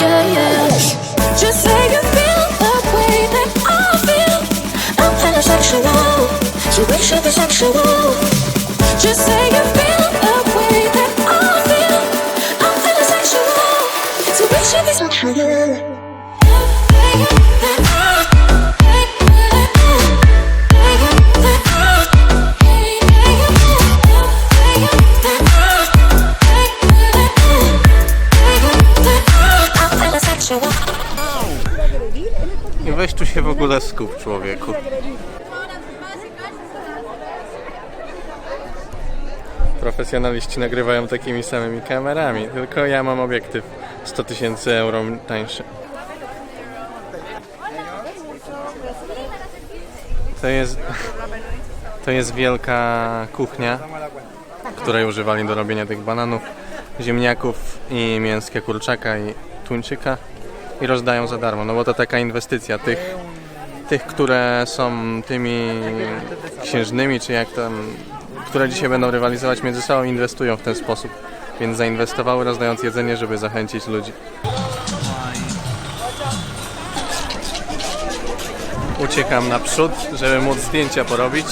Yeah, yeah. Just say you feel the way that I feel. I'm pansexual. So we should be sexual. Just say you feel the way that I feel. I'm should be sexual. Ogóle skup, człowieku. Profesjonaliści nagrywają takimi samymi kamerami, tylko ja mam obiektyw 100 tysięcy euro tańszy. To jest, to jest wielka kuchnia, której używali do robienia tych bananów, ziemniaków i mięskie kurczaka i tuńczyka i rozdają za darmo, no bo to taka inwestycja tych, tych które są tymi księżnymi, czy jak tam, które dzisiaj będą rywalizować między sobą, inwestują w ten sposób, więc zainwestowały rozdając jedzenie, żeby zachęcić ludzi. Uciekam naprzód, żeby móc zdjęcia porobić.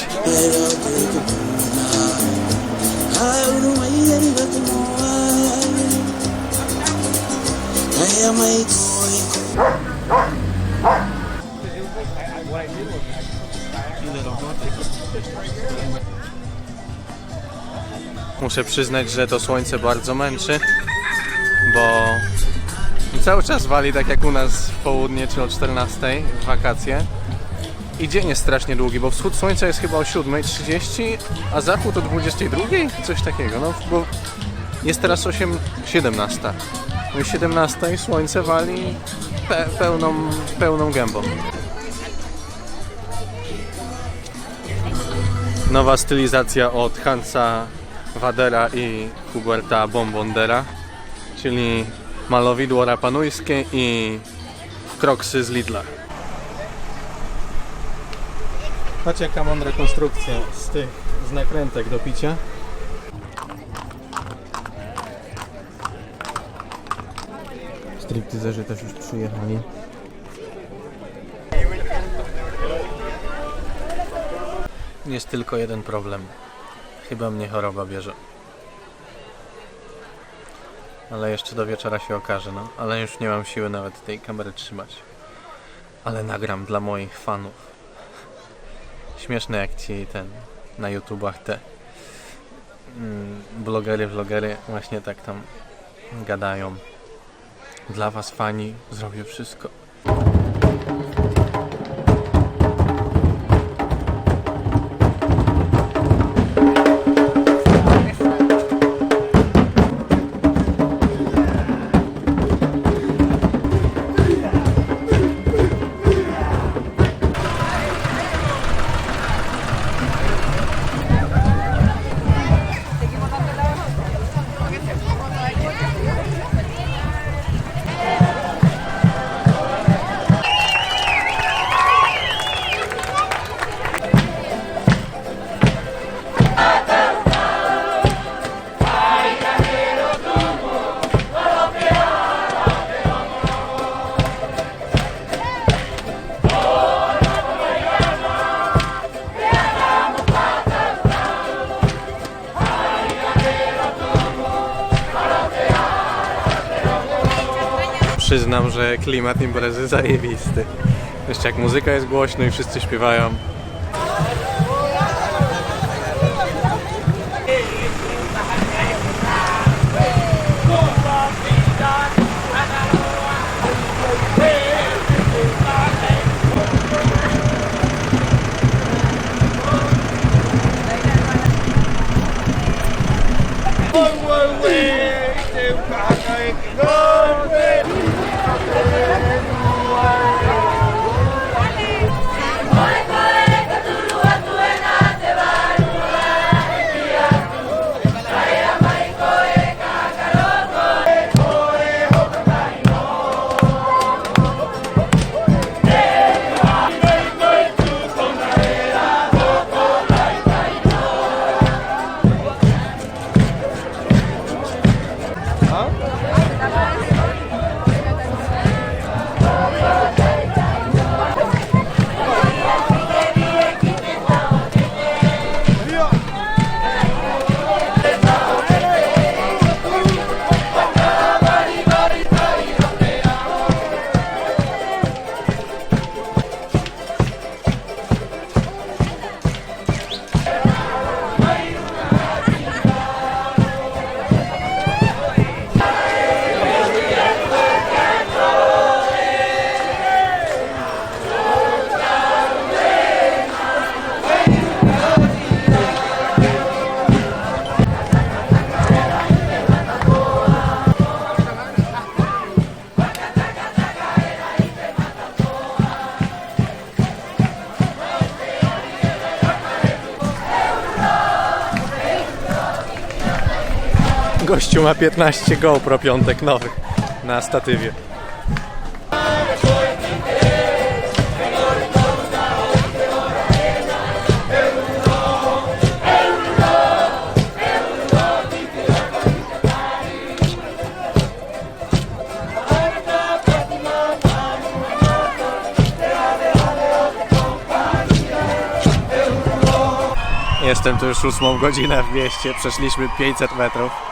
Muszę przyznać, że to słońce bardzo męczy, bo cały czas wali tak jak u nas w południe czy o 14 w wakacje. I dzień jest strasznie długi, bo wschód słońca jest chyba o 7.30, a zachód o 22.00, coś takiego. No, bo jest teraz 8, 17. No i 17 i słońce wali pe, pełną, pełną gębą. Nowa stylizacja od Hansa Wadera i Huberta Bombondera, czyli malowidło rapanujskie i kroksy z Lidla. Patrz jaka mądra konstrukcja z tych z nakrętek do picia. Stripteaserzy też już przyjechali. Jest tylko jeden problem. Chyba mnie choroba bierze. Ale jeszcze do wieczora się okaże, no. Ale już nie mam siły nawet tej kamery trzymać. Ale nagram dla moich fanów. Śmieszne jak ci ten na YouTubach te mm, blogery, vlogery właśnie tak tam gadają. Dla was fani zrobię wszystko. Przyznam, że klimat imprezy zajebisty. Jeszcze jak muzyka jest głośno i wszyscy śpiewają. Gościu ma 15 GoPro piątek nowych na statywie. Jestem tu już 8 godzinę w mieście, przeszliśmy 500 metrów.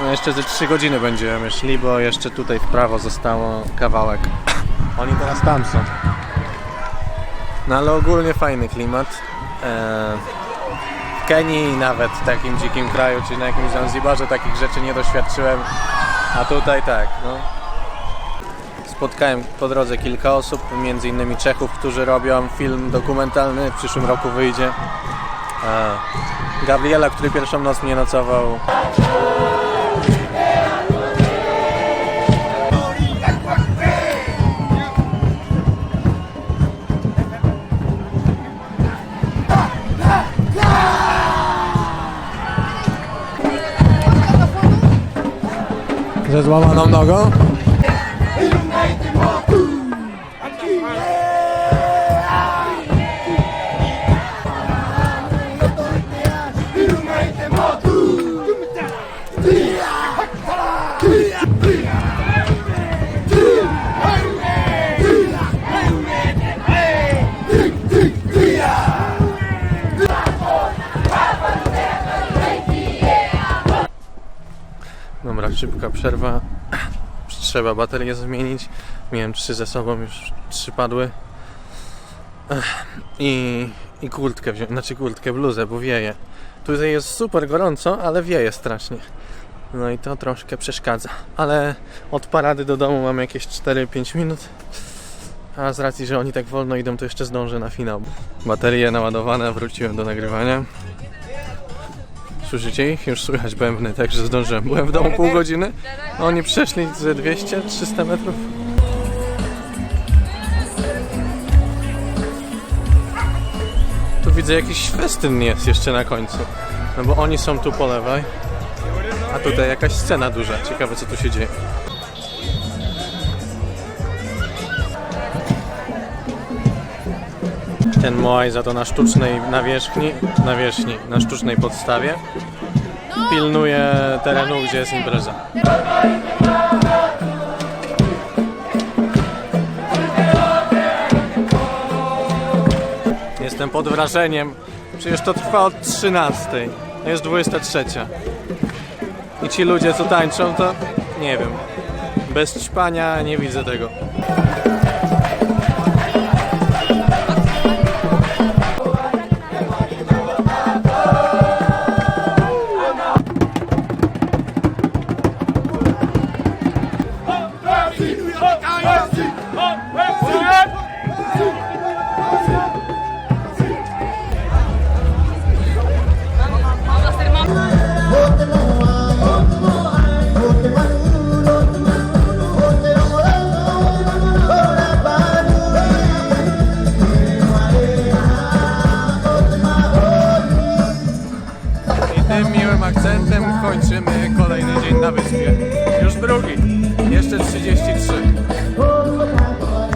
No jeszcze ze 3 godziny będziemy szli, bo jeszcze tutaj w prawo zostało kawałek. Oni teraz tam są. No ale ogólnie fajny klimat. Eee, w Kenii nawet w takim dzikim kraju, czy na jakimś Zanzibarze takich rzeczy nie doświadczyłem. A tutaj tak, no. Spotkałem po drodze kilka osób, między innymi Czechów, którzy robią film dokumentalny, w przyszłym roku wyjdzie. A Gabriela, który pierwszą noc mnie nocował. Ze złamaną nogą? Szybka przerwa. Trzeba baterię zmienić. Miałem trzy ze sobą, już trzy padły. I, i kurtkę wziąłem, znaczy kurtkę, bluzę, bo wieje. Tutaj jest super gorąco, ale wieje strasznie. No i to troszkę przeszkadza. Ale od parady do domu mamy jakieś 4-5 minut. A z racji, że oni tak wolno idą, to jeszcze zdążę na finał. Baterie naładowane, wróciłem do nagrywania. Słyszycie ich? Już słychać bębny, także zdążyłem. Byłem w domu pół godziny, a oni przeszli ze 200-300 metrów. Tu widzę jakiś festyn jest jeszcze na końcu. No bo oni są tu po lewej, a tutaj jakaś scena duża. Ciekawe co tu się dzieje. Ten Moai za to na sztucznej nawierzchni, nawierzchni, na sztucznej podstawie pilnuje terenu, gdzie jest impreza. Jestem pod wrażeniem. Przecież to trwa od 13. Jest 23. I ci ludzie co tańczą to nie wiem. Bez ćpania nie widzę tego.